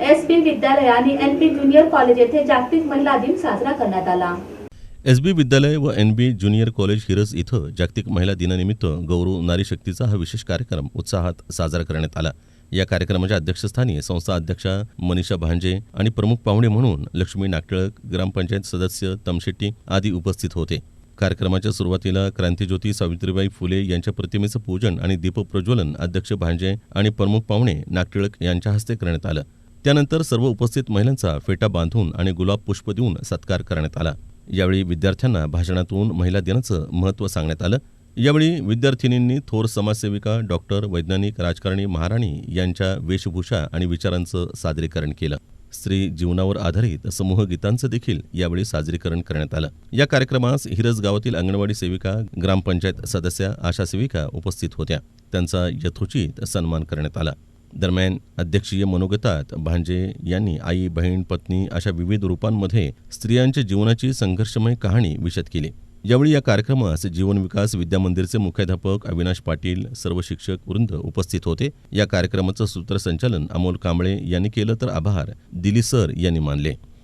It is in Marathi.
एस बी विद्यालय आणि एन पी ज्युनियर कॉलेज येथे जागतिक महिला दिन साजरा करण्यात आला. एस बी विद्यालय व एन बी ज्युनियर कॉलेज हिरस इथं जागतिक महिला दिनानिमित्त गौरव नारी शक्तीचा हा विशेष कार्यक्रम उत्साहात साजरा करण्यात आला. या कार्यक्रमाच्या अध्यक्षस्थानी संस्था अध्यक्षा मनीषा भांजे आणि प्रमुख पाहुणे म्हणून लक्ष्मी नागटिळक ग्रामपंचायत सदस्य तमशेट्टी आदी उपस्थित होते. कार्यक्रमाच्या सुरुवातीला क्रांतीज्योती सावित्रीबाई फुले यांच्या प्रतिमेचं पूजन आणि दीपप्रज्वलन अध्यक्ष भांजे आणि प्रमुख पाहुणे नागटिळक यांच्या हस्ते करण्यात आलं. त्यानंतर सर्व उपस्थित महिलांचा फेटा बांधून आणि गुलाब पुष्प देऊन सत्कार करण्यात आला. यावेळी विद्यार्थ्यांना भाषणातून महिला दिनाचं महत्त्व सांगण्यात आलं. यावेळी विद्यार्थिनींनी थोर समाजसेविका डॉक्टर वैज्ञानिक राजकारणी महाराणी यांच्या वेशभूषा आणि विचारांचं सादरीकरण केलं. स्त्री जीवनावर आधारित समूह गीतांचं देखील यावेळी सादरीकरण करण्यात आलं. या कार्यक्रमास हिरज गावातील अंगणवाडी सेविका ग्रामपंचायत सदस्या आशा सेविका उपस्थित होत्या. त्यांचा यथोचित सन्मान करण्यात आला. दरम्यान अध्यक्षीय मनोगतात भांजे यांनी आई बहीण पत्नी अशा विविध रूपांमध्ये स्त्रियांच्या जीवनाची संघर्षमय कहाणी विशद केली. यावेळी या कार्यक्रमास जीवन विकास विद्यामंदिरचे मुख्याध्यापक अविनाश पाटील सर्व शिक्षक वृंद उपस्थित होते. या कार्यक्रमाचं सूत्रसंचालन अमोल कांबळे यांनी केलं तर आभार दिली सर यांनी मानले.